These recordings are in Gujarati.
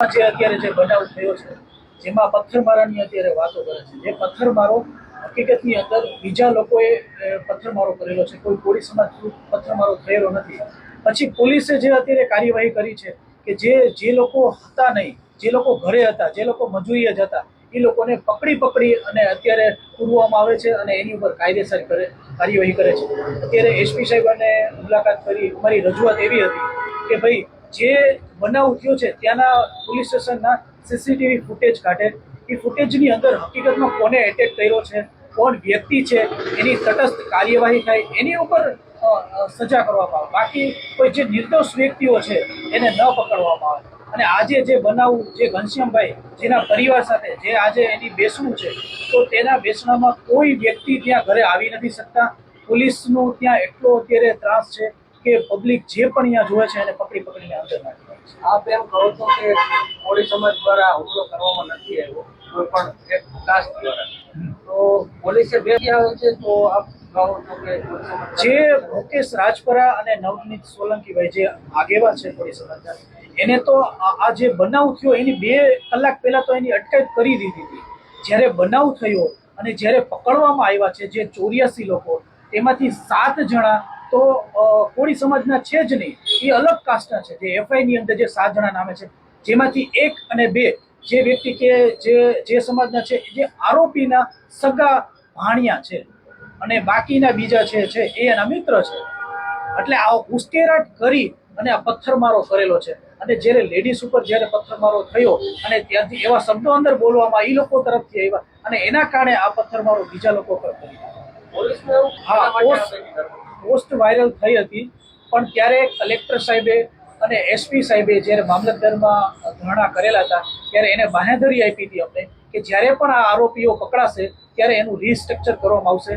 જે અત્યારે જે બનાવ થયો છે, જેમાં પથ્થરમારાની અત્યારે વાતો કરે છે. જે પથ્થરમારો હકીકતની અંદર બીજા લોકોએ પથ્થરમારો કરેલો છે. કોઈ કોળી સમાજ થ્રુ પથ્થરમારો થયેલો નથી. પછી પોલીસે જે અત્યારે કાર્યવાહી કરી છે કે જે જે લોકો હતા નહીં, જે લોકો ઘરે હતા, જે લોકો મજૂરીએ જ હતા, એ લોકોને પકડી પકડી અને અત્યારે પૂરવામાં આવે છે અને એની ઉપર કાયદેસર કરે, કાર્યવાહી કરે છે. અત્યારે એસપી સાહેબાને મુલાકાત કરી, અમારી રજૂઆત એવી હતી કે ભાઈ જે બનાવ થયો છે, ત્યાંના પોલીસ સ્ટેશનના સીસીટીવી ફૂટેજ કાઢે. એ ફૂટેજની અંદર હકીકતમાં કોને એટેક કર્યો છે, કોણ વ્યક્તિ છે, એની તટસ્થ કાર્યવાહી થાય, એની ઉપર સજા કરવામાં આવે. બાકી કોઈ જે નિર્દોષ વ્યક્તિઓ છે, એને ન પકડવામાં આવે. અને આજે જે બનાવ, જે ઘનશ્યામભાઈ, જેના પરિવાર સાથે જે આજે એની બેસણું છે, તો તેના બેસણામાં કોઈ વ્યક્તિ ત્યાં ઘરે આવી નથી શકતા. પોલીસનું ત્યાં એટલો અત્યારે ત્રાસ છે કે પબ્લિક જે પણ અહીંયા જોવે છે એને પકડી પકડીને અંદર નાખી આપ એમ કહો છો કે કોળી સમાજ દ્વારા હુમલો કરવામાં નથી આવ્યો કોઈ પણ એક ખાસ દ્વારા. તો પોલીસે બે આવે છે તો આપ કોળી જે મુકેશ રાજપરા અને નવનીત સોલંકીભાઈ જે આગેવાન છે થોડી સમાજના એને તો આ આ જે બનાવ થયો એની બે કલાક પહેલા તો એની અટકાયત કરી દીધી હતી. જ્યારે બનાવ થયો અને જ્યારે પકડવામાં આવ્યા છે જે ચોર્યાસી લોકો તેમાંથી સાત જણા તો કોળી સમાજના છે જ નહીં એ અલગ કાસ્ટના છે. જે એફઆઈ ની અંદર જે સાત જણા નામે છે જેમાંથી એક અને બે જે વ્યક્તિ કે જે જે સમાજના છે જે આરોપીના સગા ભાણિયા છે અને બાકીના બીજા છે છે એ એના મિત્ર છે. એટલે આ ઉશ્કેરાટ કરી અને આ પથ્થરમારો કરેલો છે. અને જ્યારે લેડીઝ ઉપર જ્યારે પથ્થરમારો થયો અને ત્યાંથી એવા શબ્દો અંદર બોલવામાં એ લોકો તરફથી આવ્યા અને એના કારણે આ પથ્થરમારો બીજા લોકો પર કરી હા, પોસ્ટ- વાયરલ થઈ હતી. પણ ત્યારે કલેક્ટર સાહેબે અને એસપી સાહેબે જ્યારે મામલતદારમાં ધરણા કરેલા હતા, ત્યારે એને બાહેધરી આપી હતી અમને કે જ્યારે પણ આ આરોપીઓ પકડાશે, ત્યારે એનું રીસ્ટ્રક્ચર કરવામાં આવશે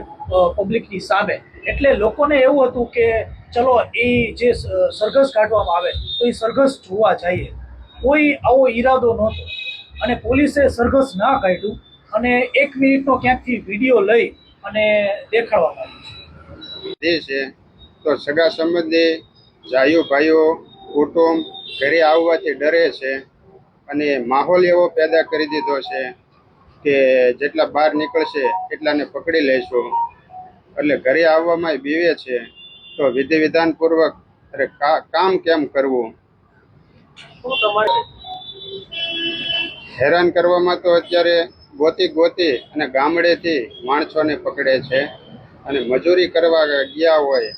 પબ્લિકની સામે. એટલે લોકોને એવું હતું કે, ચલો, એ જે સરઘસ કાઢવામાં આવે, તો એ સરઘસ જોવા જઈએ. કોઈ આવો ઈરાદો નહોતો. અને પોલીસે સરઘસ ના કાઢ્યું અને એક મિનિટનો ક્યાંકથી વીડિયો લઈ અને દેખાડવામાં આવ્યું દે છે, તો સગા સંબંધી, જાયો ભાઈઓ, કુટુંબ ઘરે આવવાથી ડરે છે અને માહોલ એવો પેદા કરી દીધો છે કે જેટલા બહાર નીકળશે એટલાને પકડી લઈશું એટલે ઘરે આવવામાં બીવે છે, તો વિધિ વિધાનપૂર્વક અરે કામ કેમ કરવું? હેરાન કરવામાં તો અત્યારે ગોતી ગોતી અને ગામડેથી માણસોને પકડે છે. અને મજૂરી કરવા ગયા હોય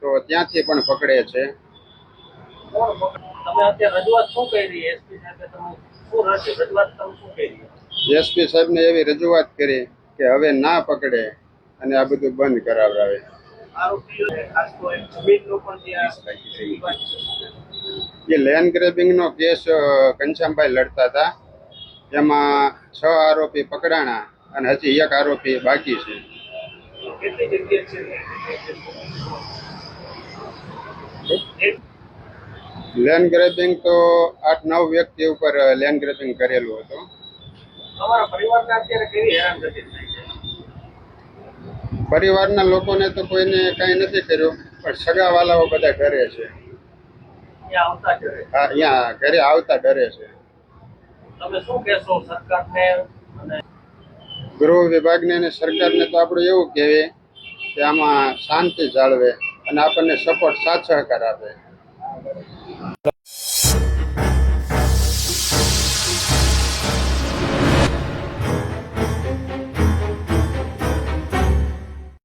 તો ત્યાંથી પણ પકડે છે. કોણ પકડ- તમે અત્યારે રજૂઆત શું કરી? એસપી સાહેબે તમે શું રજૂ- રજૂઆત તમે શું કરી? એસપી સાહેબને એવી રજૂઆત કરી કે હવે ના પકડે અને આ બધું બંધ કરાવડાવે. એ લેન્ડ ગ્રેબિંગનો કેસ ઘનશ્યામભાઈ લડતા હતા. એમાં છ આરોપી પકડાણા અને હજી એક આરોપી બાકી છે. કેટલી જગ્યા છે? લેન્ડ ગ્રેબિંગ તો આઠ નવ વ્યક્તિ ઉપર લેન્ડ ગ્રેબિંગ કરેલું હતું. પરિવારને લોકોને તો કોઈને કાંઈ નથી કર્યું પણ સગાવાલાઓ બધા ડરે છે. અહીંયા ઘરે? આવતા ડરે છે. તમે શું કહેશો સરકારને ગૃહ વિભાગને અને સરકારને તો આપણે એવું કહેવીએ કે આમાં શાંતિ જાળવે અને આપણને સપોર્ટ સાથ સહકાર આપે.